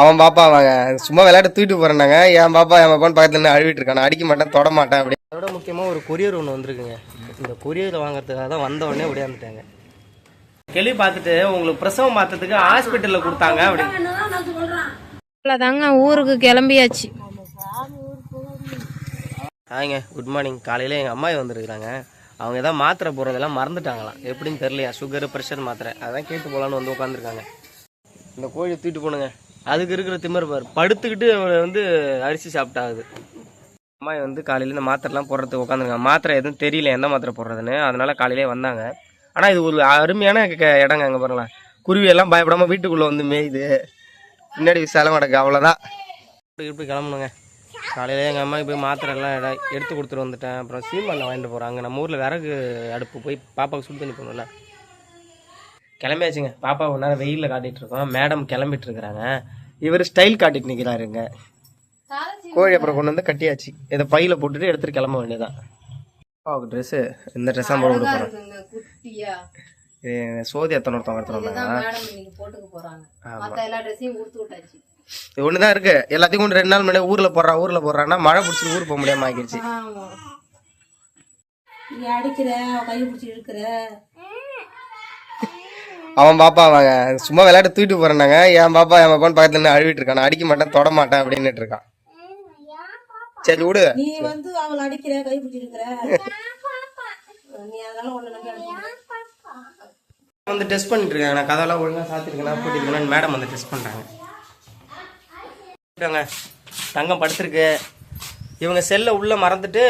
அவன் பாப்பா அவங்க சும்மா விளையாட்டு தூக்கிட்டு போறேன்னாங்க. என் பாப்பா என் பாப்பான்னு பக்கத்துல அழுவிட்டு இருக்கான். அடிக்க மாட்டேன் தொட மாட்டேன் அப்படி. அதோட முக்கியமா ஒரு கொரியர் ஒன்று வந்திருக்குங்க. இந்த கொரியர் வாங்குறதுக்காக தான் வந்த உடனே ஓடியாந்துட்டாங்க கேள்வி பார்த்துட்டு உங்களுக்கு பிரசவம் பார்த்ததுக்கு ஹாஸ்பிட்டல்ல கொடுத்தாங்க அப்படி. அவ்வளோதாங்க ஊருக்கு கிளம்பியாச்சு. ஹாய்ங்க குட் மார்னிங் காலையில் எங்கள் அம்மாயி வந்திருக்கிறாங்க. அவங்க ஏதாவது மாத்திரை போடுறதெல்லாம் மறந்துட்டாங்களாம். எப்படின்னு தெரியலையா? சுகரு ப்ரெஷர் மாத்திரை. அதான் கேட்டு போகலான்னு வந்து உட்காந்துருக்காங்க இந்த கோழி தூக்கிட்டு போனுங்க அதுக்கு இருக்கிற திமிர் பாரு. படுத்துக்கிட்டு அவரு வந்து அரிசி சாப்பிட்டாகுது. அம்மா வந்து காலையில் இந்த மாத்திரைலாம் போடுறதுக்கு உட்காந்துருக்காங்க மாத்திரை எதுவும் தெரியல எந்த மாத்திரை போடுறதுன்னு. அதனால காலையிலே வந்தாங்க. ஆனால் இது ஒரு அருமையான க- இடங்க அங்கே பாருங்களேன். குருவியெல்லாம் பயப்படாமல் வீட்டுக்குள்ளே வந்து மேயுது. பின்னாடி விசாலம் கிடக்கு அவ்வளோதான் இப்படி கிளம்பணுங்க. காலையில் எங்கள் அம்மாவுக்கு போய் மாத்திரைலாம் எடுத்து கொடுத்துட்டு வந்துட்டேன். அப்புறம் சீமெண்ணெய் வாங்கிட்டு போகிறாங்க நம்ம ஊரில் விறகு அடுப்பு போய் பாப்பாவுக்கு சுடு தண்ணி போகணும்ல கிளம்பியாச்சுங்க. பாப்பா ஒரு நேரம் வெயிலில் காட்டிட்டு இருக்கோம். மேடம் கிளம்பிட்டு இருக்கிறாங்க. இவர் ஸ்டைல் காட்டிட்டு நிற்கிறாருங்க கோழி அப்புறம் கொண்டு வந்து கட்டியாச்சு. இதை பையில போட்டுட்டு எடுத்துட்டு கிளம்ப வேண்டியதான் பாப்பாவுக்கு ட்ரெஸ்ஸு இந்த ட்ரெஸ் தான் போட்டு கொடுக்க போகிறேன் சோதி எத்தனை ஒருத்தவங்க விட்டாச்சு. இது ஒன்று தான் இருக்கு. எல்லாத்தையும் கொண்டு ரெண்டு நாள் முன்னாடி ஊரில் போடுறா ஊரில் போடுறான்னா மழை பிடிச்சி ஊர் போக முடியாம ஆகிடுச்சு. நீ அடிக்கிற கை பிடிச்சி இழுக்கிற. அவன் பாப்பா அவங்க சும்மா விளையாட்டு தூக்கிட்டு போறேன்னாங்க. என் பாப்பா என் பாப்பான்னு பக்கத்துல நின்னு அழுவிட்டு இருக்கான். அடிக்க மாட்டேன் தொட மாட்டேன் அப்படின்னுட்டு இருக்கான். சரி விடு. நீ வந்து அவளை அடிக்கிற கை பிடிச்சி இழுக்கிற நீ அதனால ஒண்ணு நம்பி வந்து டெஸ்ட் பண்ணிட்டு இருக்காங்க நான் கதவெல்லாம் ஒழுங்கா சாத்திருக்கேன். போட்டிருக்கேன் மேடம் வந்து டெஸ்ட் பண்றாங்க. இருக்காங்க. தங்கம் படுத்திருக்கு. இவங்க செல்லை உள்ள மறந்துட்டு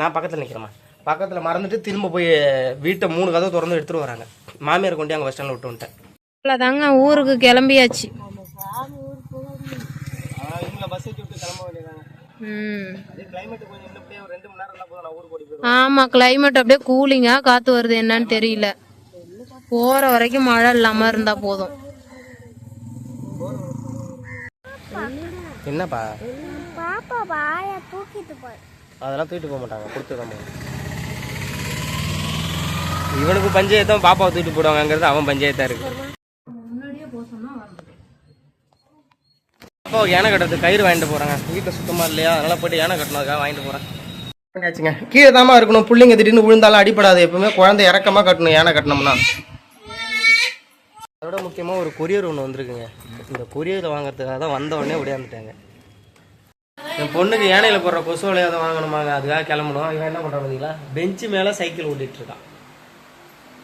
நான் பக்கத்துல நிக்கிறேம்மா. பக்கத்துல மறந்துட்டு திரும்ப போய் வீட்டை மூணு கதவை திறந்து எடுத்துட்டு வராங்க. மாமியார் கொண்டு அங்கே பஸ் ஸ்டாண்டில் விட்டு வந்துட்டேன். அவ்வளோதாங்க ஊருக்கு கிளம்பியாச்சு. ஆமா கிளைமேட் அப்படியே கூலிங்கா காத்து வருது என்னன்னு தெரியல. போற வரைக்கும் மழை இல்லாம இருந்தா போதும். என்னப்பா? பாப்பா வாய தூக்கிட்டு போய். அதெல்லாம் தூக்கிட்டு போக மாட்டாங்க கொடுத்து தான் போகணும். இவனுக்கு பஞ்சாயத்தும் பாப்பாவை தூக்கிட்டு போடுவாங்கங்கிறது அவன் பஞ்சாயத்தா இருக்கு. அப்பா யானை கட்டுறது கயிறு வாங்கிட்டு போறாங்க. வீட்டில் சுத்தமா இல்லையா? அதனால போயிட்டு யானை கட்டினதுக்காக வாங்கிட்டு போறேன். பண்ணியாச்சுங்க. கீழே தாமா இருக்கணும். பிள்ளைங்க திடீர்னு விழுந்தாலும் அடிப்படாது எப்பவுமே குழந்தை இறக்கமா கட்டணும். யானை கட்டணும்னா அதோட முக்கியமா ஒரு கொரியர் ஒன்று வந்திருக்குங்க. இந்த கொரியர் வாங்குறதுக்காக தான் வந்த உடனே ஓடியாந்துட்டாங்க என் பொண்ணுக்கு யானையில் போடுற கொசு விளையாத வாங்கணுமாங்க. அதுக்காக கிளம்பணும். இவன் என்ன பண்ணுறான் பார்த்தீங்களா பெஞ்சு மேலே சைக்கிள் ஓட்டிட்டு இருக்கான்.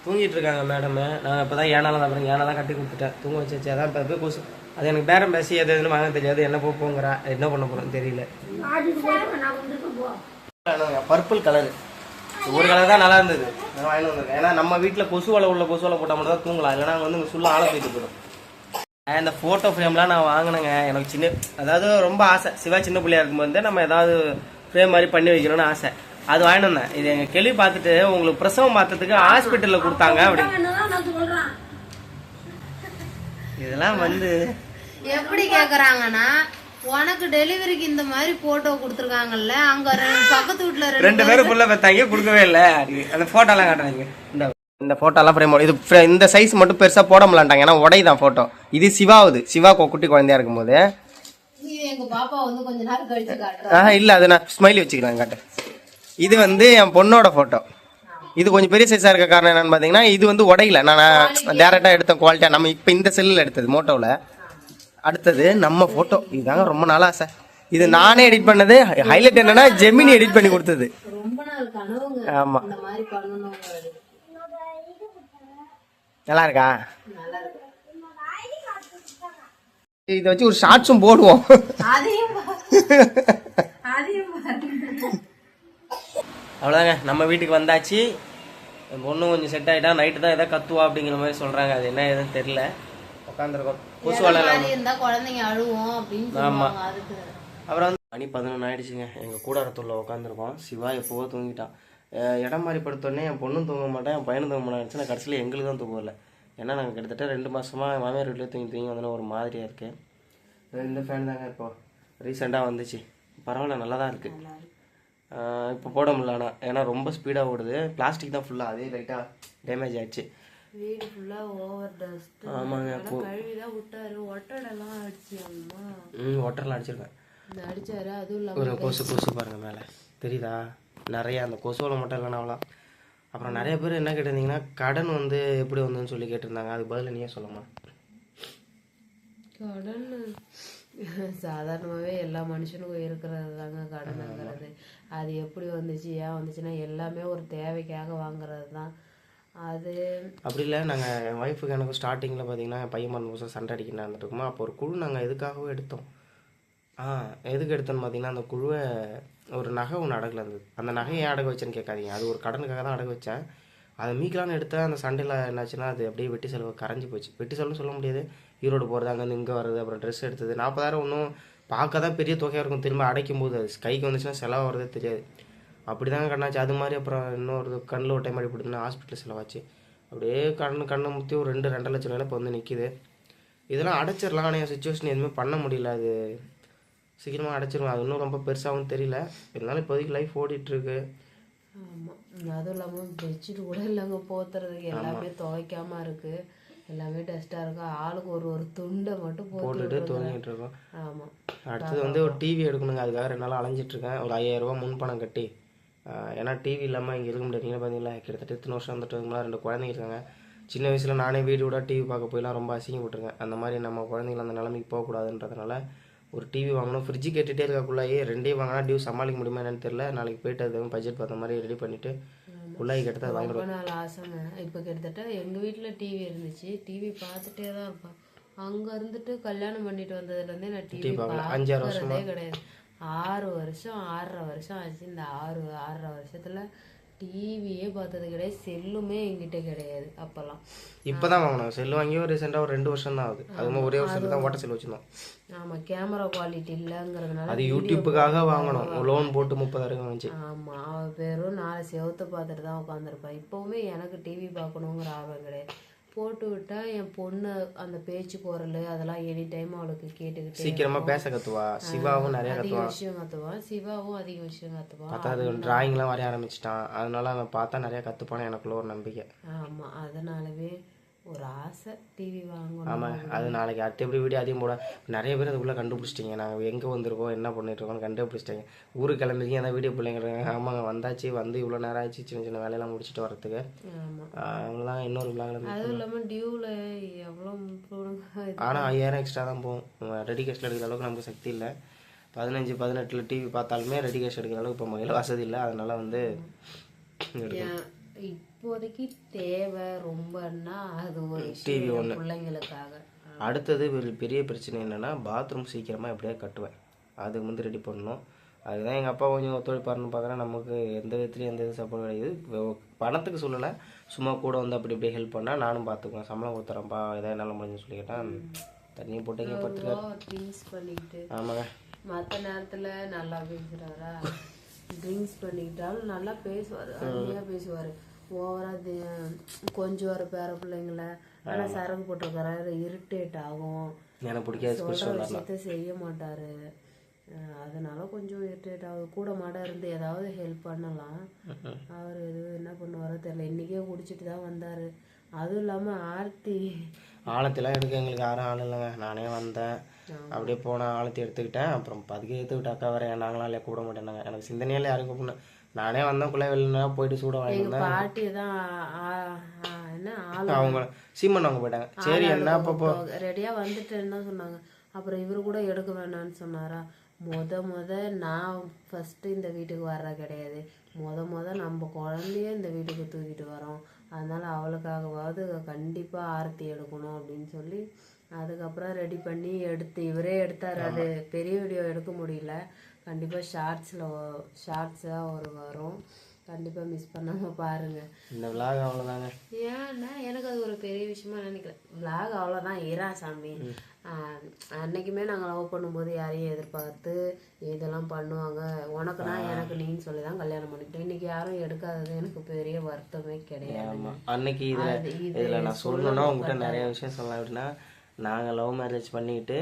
தூங்கிட்டு இருக்காங்க மேடமு நான் இப்போ தான் ஏனாலாம் பாருங்க ஏனாலாம் கட்டி கொடுத்துட்டேன். தூங்க வச்சு அதான் இப்போ போய் கொசு அது எனக்கு பேரம் பேசி எது எதுன்னு வாங்க தெரியாது. என்ன போ போங்கிறா. என்ன பண்ண போகிறேன்னு தெரியல. பர்பிள் கலரு ஒரு கலர் தான் நல்லா இருந்தது. நான் வாங்கிட்டு வந்திருக்கேன். ஏன்னா நம்ம வீட்டில் கொசு வலை உள்ள கொசு வலை போட்டால் மட்டும் தான் தூங்கலாம் இல்லைனா வந்து இங்கே ஃபுல்லாக ஆளை போயிட்டு போயிடும். இந்த ஃபோட்டோ ஃப்ரேம்லாம் நான் வாங்கினேங்க. எனக்கு சின்ன அதாவது ரொம்ப ஆசை. சிவா சின்ன பிள்ளையா இருக்கும்போது நம்ம ஏதாவது ஃப்ரேம் மாதிரி பண்ணி வைக்கணும்னு ஆசை. அது வாங்கிட்டு வந்தேன். இது எங்கள் கேள்வி பார்த்துட்டு உங்களுக்கு பிரசவம் பார்த்ததுக்கு ஹாஸ்பிட்டலில் கொடுத்தாங்க அப்படி இதெல்லாம் வந்து எப்படி கேக்குறாங்கன்னா உனக்கு டெலிவரிக்கு இந்த மாதிரி போட்டோ கொடுத்துருக்காங்கல்ல அங்க ரெண்டு- பக்கத்து வீட்டுல ரெண்டு பேரும் புள்ள பெத்தாங்க கொடுக்கவே இல்லை. அந்த ஃபோட்டோலாம் காட்டுறாங்க. இந்த இந்த ஃபோட்டோலாம் ஃப்ரேம் இது இந்த சைஸ் மட்டும் பெருசாக போட முடியலான்ட்டாங்க. ஏன்னா உடைதான் ஃபோட்டோ இது சிவாவுது. சிவா கொ- குட்டி குழந்தையா இருக்கும்போது. இது எங்க பாப்பா வந்து கொஞ்ச நேரம் கழிச்சு ஆஹா இல்லை அது நான் ஸ்மைலி வச்சுக்கிறேன் காட்டு. இது வந்து என் பொண்ணோட ஃபோட்டோ இது கொஞ்சம் பெரிய சைஸாக இருக்க காரணம் என்னன்னு பார்த்தீங்கன்னா இது வந்து உடையில. நான் டேரெக்டாக எடுத்த குவாலிட்டியாக நம்ம இப்போ இந்த செல்லில் எடுத்தது மோட்டோவில் அடுத்தது நம்ம ஃபோட்டோ இதுதாங்க ரொம்ப நாளா ஆசை. இது நானே எடிட் பண்ணது. ஹைலைட் என்னன்னா ஜெமினி எடிட் பண்ணி கொடுத்தது. ஆமாம் நல்லா இருக்கு இதை வச்சு ஒரு ஷார்ட்ஸும் போடுவோம் அதையும் பாரு. அதையும் பாரு. அவ்வளோதாங்க நம்ம வீட்டுக்கு வந்தாச்சு. என் பொண்ணு கொஞ்சம் செட் ஆகிட்டா நைட்டு தான் எதாவது கத்துவா அப்படிங்கிற மாதிரி சொல்கிறாங்க அது என்ன ஏதுன்னு தெரில உட்காந்துருக்கோம் கொசு இருந்தா குழந்தைங்க அழுவோம் அப்படின்னு அதுக்கு. அப்புறம் வந்து மணி பதினொன்று ஆயிடுச்சுங்க. எங்கள் கூடாரத்துள்ள உட்காந்துருக்கோம் சிவா எப்போவோ தூங்கிட்டான் இடம் மாதிரி படுத்தோடனே என் பொண்ணும் தூங்க மாட்டேன் என் பையனும் தூங்க மாட்டேன் நான் கடைசியில் எங்களுக்கு தான் தூங்க வரல. ஏன்னா நாங்கள் கிட்டத்தட்ட ரெண்டு மாசமா என் மாமியார் வீட்டிலே தூங்கி தூங்கி வந்தோன்னு ஒரு மாதிரியாக இருக்கு. இந்த ஃபேன் தாங்க இப்போ. ரீசெண்டாக வந்துச்சு. பரவாயில்ல நல்லா தான் இருக்குது இப்போ போட முடியல ஆனால் ஏன்னா ரொம்ப ஸ்பீடாக ஓடுது. பிளாஸ்டிக் தான் ஃபுல்லாக அதே லைட்டாக டேமேஜ் ஆயிடுச்சு. வீடு ஃபுல்லா ஓவர் டஸ்ட் ஆமாங்க. கழுவிதான் விட்டாரு. ஒட்டடெல்லாம் அடிச்சு அம்மா. ம் ஒட்டரெலாம் அடிச்சிருக்கேன் இந்த அடிச்சாரு அதுவும் இல்லாம ஒரு கொசு கொசு பாருங்க மேலே. தெரியுதா? நிறைய அந்த கொசுவில் மட்டும் இல்லைனா அவ்வளோ அப்புறம் நிறைய பேர் என்ன கேட்டிருந்தீங்கன்னா கடன் வந்து எப்படி வந்ததுன்னு சொல்லி கேட்டிருந்தாங்க. அதுக்கு பதில் நீயே சொல்லுமா கடன் சாதாரணமாகவே எல்லா மனுஷனுக்கும் இருக்கிறது தாங்க கடனுங்கிறது. அது எப்படி வந்துச்சு ஏன் வந்துச்சுன்னா எல்லாமே ஒரு தேவைக்காக வாங்குறது தான் அது அப்படி இல்லை நாங்கள் என் ஒய்ஃபுக்கு எனக்கு ஸ்டார்டிங்கில் பார்த்தீங்கன்னா என் பையன் மருந்து புதுசாக சண்டை அடிக்க நடந்துட்டுருக்குமா அப்போ ஒரு குழு நாங்கள் எதுக்காகவும் எடுத்தோம். ஆ எதுக்கு எடுத்தோன்னு பார்த்தீங்கன்னா அந்த குழுவை ஒரு நகை ஒன்று அடகில் இருந்தது அந்த நகையை ஏன் அடகு வச்சேன்னு கேட்காதீங்க. அது ஒரு கடனுக்காக தான் அடகு வச்சேன். அதை மீக்கலான்னு எடுத்தால் அந்த சண்டையில் என்னாச்சுன்னா அது அப்படியே வெட்டி செலவு கரைஞ்சி போச்சு. வெட்டி செலவுன்னு சொல்ல முடியாது. ஈரோடு போகிறது அங்கேருந்து இங்கே வர்றது அப்புறம் ட்ரெஸ் எடுத்தது. நாற்பதாயிரம் ஒன்றும் பார்க்க தான் பெரிய தொகையாக இருக்கும். திரும்ப அடைக்கும் போது அது கைக்கு வந்துச்சுன்னா செலவு வரதே தெரியாது. அப்படி தாங்க கண்ணாச்சு. அது மாதிரி அப்புறம் இன்னொரு கண்ணில் ஒரு டைம் அடி போட்டுனா ஹாஸ்பிட்டல் செலவாச்சு. அப்படியே கண்ணு கண்ணை முற்றி ஒரு ரெண்டு ரெண்டரை லட்சம் ரூபாய் இப்போ வந்து நிற்கிது இதெல்லாம் அடைச்சிடலாம் ஆனால் என் சுச்சுவேஷன் எதுவுமே பண்ண முடியல. அது சீக்கிரமாக அடைச்சிருவேன். அது இன்னும் ரொம்ப பெருசாகவும் தெரியல. இருந்தாலும் இப்போதைக்கு லைஃப் ஓடிட்டுருக்கு. ஆமாம் அதுவும் இல்லாமல் பெட்ஷீட் கூட இல்லைங்க. போத்துறதுக்கு எல்லாமே துவைக்காம இருக்கு. எல்லாமே டஸ்ட்டாக இருக்கு? ஆளுக்கு ஒரு ஒரு துண்டை மட்டும் போட்டு போட்டுட்டு தூங்கிட்டு இருக்கோம். ஆமாம் அடுத்தது வந்து ஒரு டிவி எடுக்கணுங்க. அதுக்காக ரெண்டு நாள் அலைஞ்சிட்டு இருக்கேன் ஒரு ஐயாயிரம் ரூபாய் முன்பணம் கட்டி. ஏன்னா டிவி இல்லாமல் இங்கே இருக்க முடியாது. பார்த்தீங்களா கிட்டத்தட்ட இத்தனை வருஷம் வந்துட்டு ரெண்டு குழந்தைங்க இருக்காங்க. சின்ன வயசில் நானே வீடு விட டிவி பார்க்க போயெல்லாம் ரொம்ப அசிங்கப்பட்டிருக்கேன் அந்த மாதிரி நம்ம குழந்தைங்கள அந்த நிலைமைக்கு போகக்கூடாதுன்றதுனால ஒரு டிவி வாங்கணும். ஃப்ரிட்ஜு கேட்டுகிட்டே இருக்கக்குள்ளாயே ரெண்டே வாங்கினா டியூ சமாளிக்க முடியுமா என்னன்னு தெரியல. நாளைக்கு போயிட்டு அது பட்ஜெட் பார்த்த மாதிரி ரெடி பண்ணிவிட்டு குள்ளாய் கிட்டத்தட்ட வாங்கிடுவேன் ரொம்ப நாள் ஆசைங்க. இப்போ கிட்டத்தட்ட எங்கள் வீட்டில் டிவி இருந்துச்சு. டிவி பார்த்துட்டே தான் இருப்பேன். அங்கே இருந்துட்டு கல்யாணம் பண்ணிட்டு வந்ததுலேருந்தே நான் டிவி பார்க்கறதே கிடையாது. ஆறு வருஷம் ஆறரை வருஷம் ஆச்சு. இந்த ஆறு ஆறரை வருஷத்தில் டிவியே பார்த்தது கிடையாது செல்லுமே என்கிட்ட கிடையாது அப்போல்லாம். இப்போ தான் வாங்கினோம். செல்லு வாங்கியும் ரீசெண்டாக ஒரு ரெண்டு வருஷம் தான் ஆகுது அதுவும் ஒரே வருஷத்துல தான் ஓட்ட செல்லு வச்சுருந்தோம். ஆமாம் கேமரா குவாலிட்டி இல்லைங்கிறதுனால அது யூடியூப்புக்காக வாங்கணும் லோன் போட்டு முப்பதாயிரம் வந்துச்சு ஆமா அவ வெறும் நாலு செவத்தை பார்த்துட்டு தான் உட்காந்துருப்பேன். இப்போவுமே எனக்கு டிவி பார்க்கணுங்கிற ஆர்வம் கிடையாது. போட்டு விட்டா என் பொண்ணு அந்த பேச்சு குரல் அதெல்லாம் எனி டைம் அவளுக்கு கேட்டுக்கிட்டே சீக்கிரமா பேச கத்துவா. சிவாவும் நிறைய அதிக கத்துவான் விஷயம் கத்துவான் சிவாவும் அதிக விஷயம் கத்துவான் பார்த்தா அது டிராயிங்லாம் வரைய ஆரம்பிச்சிட்டான். அதனால அவன் பார்த்தா நிறைய கத்துப்பான்னு எனக்குள்ள ஒரு நம்பிக்கை. ஆமா அதனாலவே ஒரு ஆசை டிவி வாங்கணும் ஆமாம் அது நாளைக்கு அடுத்த எப்படி வீடியோ அதிகம் போட நிறைய பேர் அதுக்குள்ளே கண்டுபிடிச்சிட்டிங்க. நாங்கள் எங்கே வந்திருக்கோம் என்ன பண்ணிட்டு இருக்கோம்னு கண்டுபிடிச்சிட்டாங்க. ஊருக்கு கிளம்பிருக்கீங்க அந்த வீடியோ பிள்ளைங்க ஆமாங்க வந்தாச்சு வந்து இவ்வளோ நேரம் ஆச்சு சின்ன சின்ன வேலையெல்லாம் முடிச்சுட்டு வரதுக்கு ஆமா. அவ்வளோதான் இன்னொரு விழாவில் அதுவும் இல்லாம டியூல எவ்வளோ ஆனால் ஐயாயிரம் எக்ஸ்ட்ரா தான் போகும். ரெடி கேஷில் எடுக்கிற அளவுக்கு நமக்கு சக்தி இல்லை. பதினஞ்சு பதினெட்டில் டிவி பார்த்தாலுமே ரெடி கேஷ் எடுக்கிற அளவுக்கு இப்போ மொபைல் வசதி இல்லை. அதனால வந்து ஏன் இப்போதைக்கு தேவை ரொம்பன்னா அது ஒரு விஷயம் பிள்ளைங்களுக்காக. அடுத்தது ஒரு பெரிய பிரச்சனை என்னென்னா பாத்ரூம் சீக்கிரமாக எப்படியாவது கட்டுவேன். அதுக்கு வந்து ரெடி பண்ணணும். அதுதான் எங்கள் அப்பா கொஞ்சம் ஒத்துழைப்பாருன்னு பார்க்குறேன். நமக்கு எந்த விதத்துலையும் எந்த இது சப்போர்ட் கிடையாது. பணத்துக்கு சொல்லலை. சும்மா கூட வந்து அப்படி இப்படி ஹெல்ப் பண்ணால் நானும் பார்த்துக்குவேன் சம்பளம் கொடுத்துறேன்ப்பா எதாவது என்னால் முடிஞ்சுன்னு சொல்லிக்கிட்டேன் தண்ணியை போட்டு இங்கே படுத்துருக்காரு ஆமாங்க. மற்ற நேரத்துல நல்லா பேசுறாரா? ட்ரிங்க்ஸ் பண்ணிக்கிட்டாலும் நல்லா பேசுவார் அருமையாக பேசுவார். ஓவராக கொஞ்சம் வர பேர பிள்ளைங்கள ஆனால் சரக்கு போட்டிருக்காரு? இரிட்டேட் ஆகும். எனக்கு பிடிக்காது சொல்கிற விஷயத்த செய்ய மாட்டாரு. அதனால கொஞ்சம் இரிட்டேட் ஆகுது. கூட மாட இருந்து ஏதாவது ஹெல்ப் பண்ணலாம். அவர் எதுவும் என்ன பண்ணுவாரோ தெரியல. இன்றைக்கே குடிச்சிட்டு தான் வந்தார். அதுவும் இல்லாமல் ஆர்த்தி ஆழத்தெல்லாம் எடுக்க எங்களுக்கு யாரும் ஆள் இல்லைங்க. நானே வந்தேன். அப்படியே போனேன் ஆழத்தை எடுத்துக்கிட்டேன். அப்புறம் அதுக்கு எடுத்துக்கிட்ட அக்கா வேற நாங்களாம் இல்லையா கூட மாட்டேனாங்க எனக்கு சிந்தனையில யாரும் கூப்பிடணும். நானே வந்தேன் குள்ள வெளில போயிட்டு சூட வாங்கி எங்கள் பாட்டி தான் என்ன அவங்க சீமன் வாங்க போயிட்டாங்க. சரி என்ன அப்போ ரெடியாக வந்துட்டேன்னு தான் சொன்னாங்க? அப்புறம் இவரு கூட எடுக்க வேணாம்னு சொன்னாரா? முத முத நான் ஃபஸ்ட்டு இந்த வீட்டுக்கு வர்ற கிடையாது. முத முத நம்ம குழந்தைய இந்த வீட்டுக்கு தூக்கிட்டு வரோம். அதனால அவளுக்காகவாவது கண்டிப்பாக ஆரத்தி எடுக்கணும் அப்படின்னு சொல்லி அதுக்கப்புறம் ரெடி பண்ணி எடுத்து இவரே எடுத்தார். அது பெரிய வீடியோ எடுக்க முடியல. கண்டிப்பாக ஷார்ட்ஸில் ஷார்ட்ஸாக ஒரு வரும். கண்டிப்பாக மிஸ் பண்ணாமல் பாருங்கள் இந்த விழாக அவ்வளோதாங்க ஏன்னா எனக்கு அது ஒரு பெரிய விஷயமா நினைக்கிறேன் விலாக் அவ்வளோதான் இரா சாமி. அன்னைக்குமே நாங்கள் லவ் பண்ணும்போது யாரையும் எதிர்பார்த்து இதெல்லாம் பண்ணுவாங்க. உனக்குனா எனக்கு நீன்னு சொல்லி தான் கல்யாணம் பண்ணிட்டேன் இன்னைக்கு யாரும் எடுக்காதது எனக்கு பெரிய வருத்தமே கிடையாது. அன்னைக்கு இதுல இதுல நான் சொல்லணும்னா உங்ககிட்ட நிறைய விஷயம் சொல்லலாம். எப்படின்னா நாங்கள் லவ் மேரேஜ் பண்ணிக்கிட்டு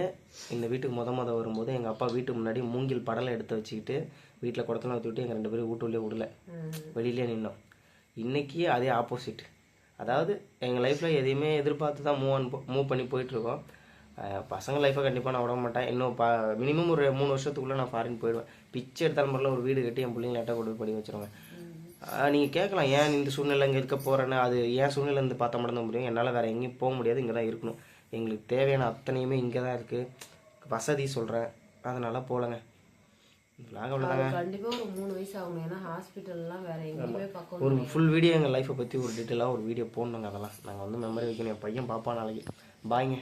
இந்த வீட்டுக்கு முத முத வரும்போது எங்கள் அப்பா வீட்டுக்கு முன்னாடி மூங்கில் படலை எடுத்து வச்சுக்கிட்டு வீட்டில் குடத்துல ஊற்றி விட்டு எங்கள் ரெண்டு பேரும் வீட்டுள்ளே விடல. வெளியிலே நின்னோம். இன்னைக்கு அதே ஆப்போசிட் அதாவது எங்கள் லைஃப்பில் எதையுமே எதிர்பார்த்து தான் மூவ் ஆன் மூவ் பண்ணி போயிட்டுருக்கோம். பசங்க லைஃப்பை கண்டிப்பாக நான் விட மாட்டேன். இன்னும் பா மினிமம் ஒரு மூணு வருஷத்துக்குள்ளே நான் ஃபாரின் போயிடுவேன். பிச்சை எடுத்தாலும் பரவாயில்ல ஒரு வீடு கட்டி என் பிள்ளைங்க லேட்டாக கொண்டு போய் படி வச்சிருவேன். நீங்கள் கேட்கலாம் ஏன் இந்த சூழ்நிலை இங்கே இருக்க போகிறேன்னு அது ஏன் சூழ்நிலை இருந்து பார்த்தா மட்டும்தான் முடியும் என்னால் வேறு எங்கேயும் போக முடியாது இங்கே தான் இருக்கணும். எங்களுக்கு தேவையான அத்தனையுமே இங்கே தான் இருக்குது வசதி சொல்கிறேன் அதனால் போகலங்க. Vlog அவ்வளோதாங்க கண்டிப்பா ஒரு மூணு வயசு ஆகணும் ஏன்னா ஹாஸ்பிட்டல்லாம் வேற எங்கேயுமே பார்க்க ஒரு ஃபுல் வீடியோ எங்கள் லைஃப்பை பற்றி ஒரு டீட்டெயிலாக ஒரு வீடியோ போடணுங்க அதெல்லாம். நாங்கள் வந்து மெமரி வைக்கணும். என் பையன் பாப்பா நாளைக்கு. பாய்ங்க